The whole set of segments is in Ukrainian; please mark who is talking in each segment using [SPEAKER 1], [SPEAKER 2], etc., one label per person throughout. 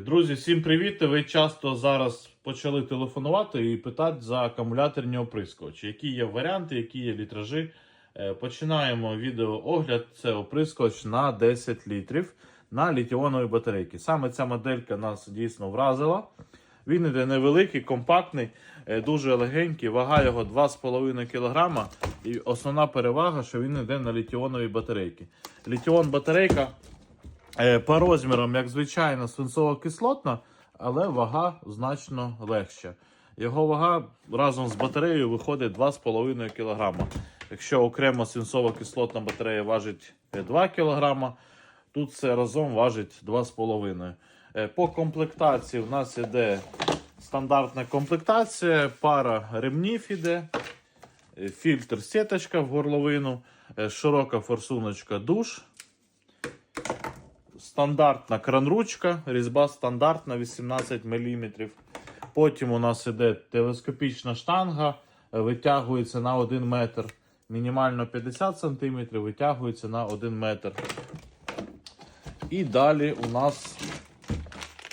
[SPEAKER 1] Друзі, всім привіт! Ви часто зараз почали телефонувати і питати за акумуляторні оприскувачі. Які є варіанти, які є літражі. Е, Починаємо відеоогляд. Це оприскувач на 10 літрів на літіонові батарейки. Саме ця моделька нас дійсно вразила. Він іде невеликий, компактний, е, дуже легенький, вага його 2,5 кг. І основна перевага, що він йде на літіонові батарейки. Літіон батарейка Е, По розмірам, як звичайно, свинцово-кислотна, але вага значно легша. Його вага разом з батареєю виходить 2,5 кг. Якщо окремо свинцово-кислотна батарея важить е, 2 кг, тут це разом важить 2,5 Е, По комплектації в нас іде стандартна комплектація, пара ремнів іде, е, фільтр сіточка в горловину, е, широка форсуночка душ. Стандартна кранручка, різьба стандартна 18 мм. Потім у нас іде телескопічна штанга, е, витягується на 1 метр. Мінімально 50 см, витягується на 1 метр. І далі у нас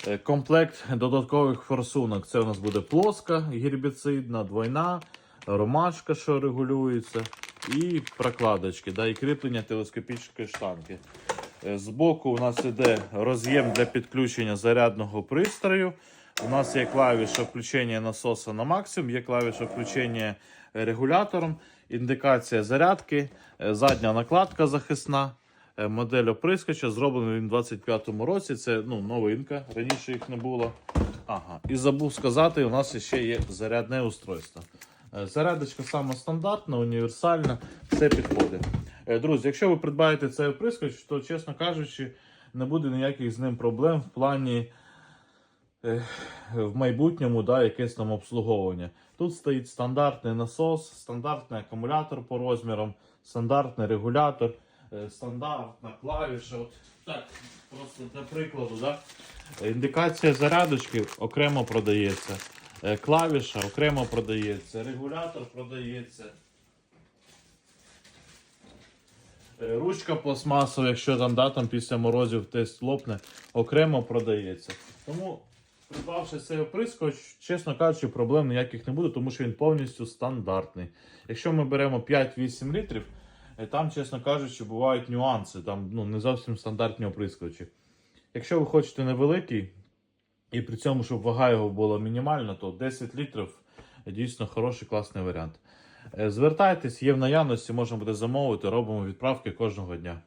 [SPEAKER 1] е, комплект додаткових форсунок. Це у нас буде плоска гербіцидна, двойна, ромашка, що регулюється, і прокладочки, да, і кріплення телескопічної штанги. Е, Збоку у нас іде роз'єм для підключення зарядного пристрою. У нас є клавіша включення насоса на максимум, є клавіша включення регулятором, індикація зарядки, е, задня накладка захисна. Е, Модель оприскача зроблений він у 25-му році. Це ну, новинка, раніше їх не було. Ага. І забув сказати, у нас ще є зарядне устройство. Е, Зарядочка саме стандартна, універсальна, все підходить. Е, Друзі, якщо ви придбаєте цей оприскувач, то, чесно кажучи, не буде ніяких з ним проблем в плані е, в майбутньому да, якесь там обслуговування. Тут стоїть стандартний насос, стандартний акумулятор по розмірам, стандартний регулятор, е, стандартна клавіша. От так, просто для прикладу, да? Індикація зарядочки окремо продається. Клавіша окремо продається, регулятор продається. Ручка пластмасова, якщо там, да, там після морозів тест лопне, окремо продається. Тому, придбавши цей оприскувач, чесно кажучи, проблем ніяких не буде, тому що він повністю стандартний. Якщо ми беремо 5-8 літрів, е, там, чесно кажучи, бувають нюанси, там ну, не зовсім стандартні оприскувачі. Якщо ви хочете невеликий, і при цьому, щоб вага його була мінімальна, то 10 літрів дійсно хороший класний варіант. Е, Звертайтесь, є в наявності, можна буде замовити, робимо відправки кожного дня.